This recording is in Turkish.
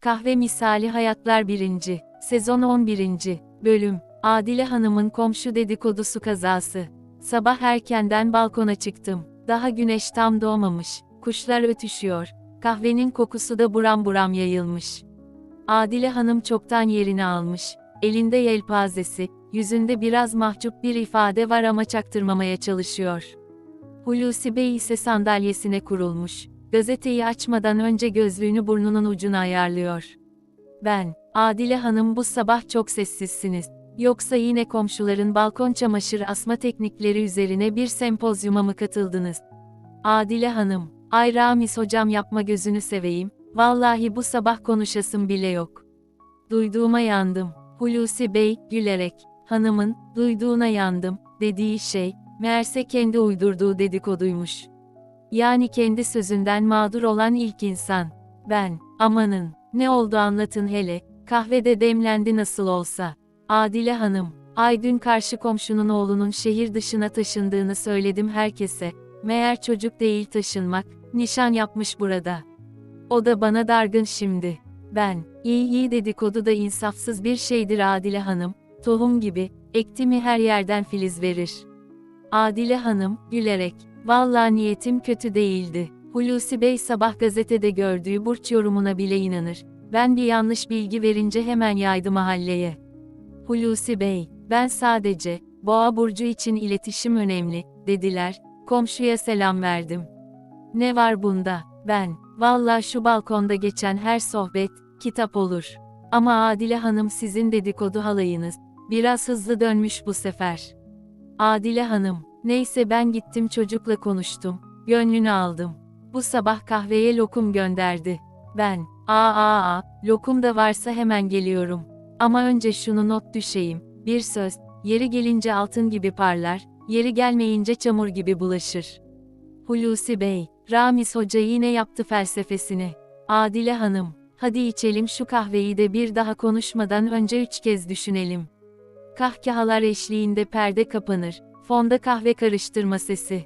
Kahve Misali Hayatlar 1. Sezon 11. Bölüm Adile Hanım'ın komşu dedikodusu kazası. Sabah erkenden balkona çıktım. Daha güneş tam doğmamış. Kuşlar ötüşüyor. Kahvenin kokusu da buram buram yayılmış. Adile Hanım çoktan yerini almış. Elinde yelpazesi, yüzünde biraz mahcup bir ifade var ama çaktırmamaya çalışıyor. Hulusi Bey ise sandalyesine kurulmuş. Gazeteyi açmadan önce gözlüğünü burnunun ucuna ayarlıyor. Ben, Adile Hanım bu sabah çok sessizsiniz. Yoksa yine komşuların balkon çamaşır asma teknikleri üzerine bir sempozyuma mı katıldınız? Adile Hanım, ay Ramiz hocam yapma gözünü seveyim, vallahi bu sabah konuşasım bile yok. Duyduğuma yandım. Hulusi Bey, gülerek, hanımın, duyduğuna yandım, dediği şey, meğerse kendi uydurduğu dedikoduymuş. Yani kendi sözünden mağdur olan ilk insan. Ben, amanın, ne oldu anlatın hele, kahvede demlendi nasıl olsa. Adile Hanım, ay dün karşı komşunun oğlunun şehir dışına taşındığını söyledim herkese. Meğer çocuk değil taşınmak, nişan yapmış burada. O da bana dargın şimdi. Ben, iyi iyi dedikodu da insafsız bir şeydir Adile Hanım, tohum gibi, ekti mi her yerden filiz verir. Adile Hanım, gülerek, vallahi niyetim kötü değildi. Hulusi Bey sabah gazetede gördüğü burç yorumuna bile inanır. Ben bir yanlış bilgi verince hemen yaydı mahalleye. Hulusi Bey, ben sadece, boğa burcu için iletişim önemli, dediler, komşuya selam verdim. Ne var bunda, ben, valla şu balkonda geçen her sohbet, kitap olur. Ama Adile Hanım sizin dedikodu halayınız, biraz hızlı dönmüş bu sefer. Adile Hanım, neyse ben gittim çocukla konuştum, gönlünü aldım. Bu sabah kahveye lokum gönderdi. Ben, aa aa aa, lokum da varsa hemen geliyorum. Ama önce şunu not düşeyim, bir söz, yeri gelince altın gibi parlar, yeri gelmeyince çamur gibi bulaşır. Hulusi Bey, Ramiz Hoca yine yaptı felsefesini. Adile Hanım, hadi içelim şu kahveyi de bir daha konuşmadan önce üç kez düşünelim. Kahkahalar eşliğinde perde kapanır, fonda kahve karıştırma sesi.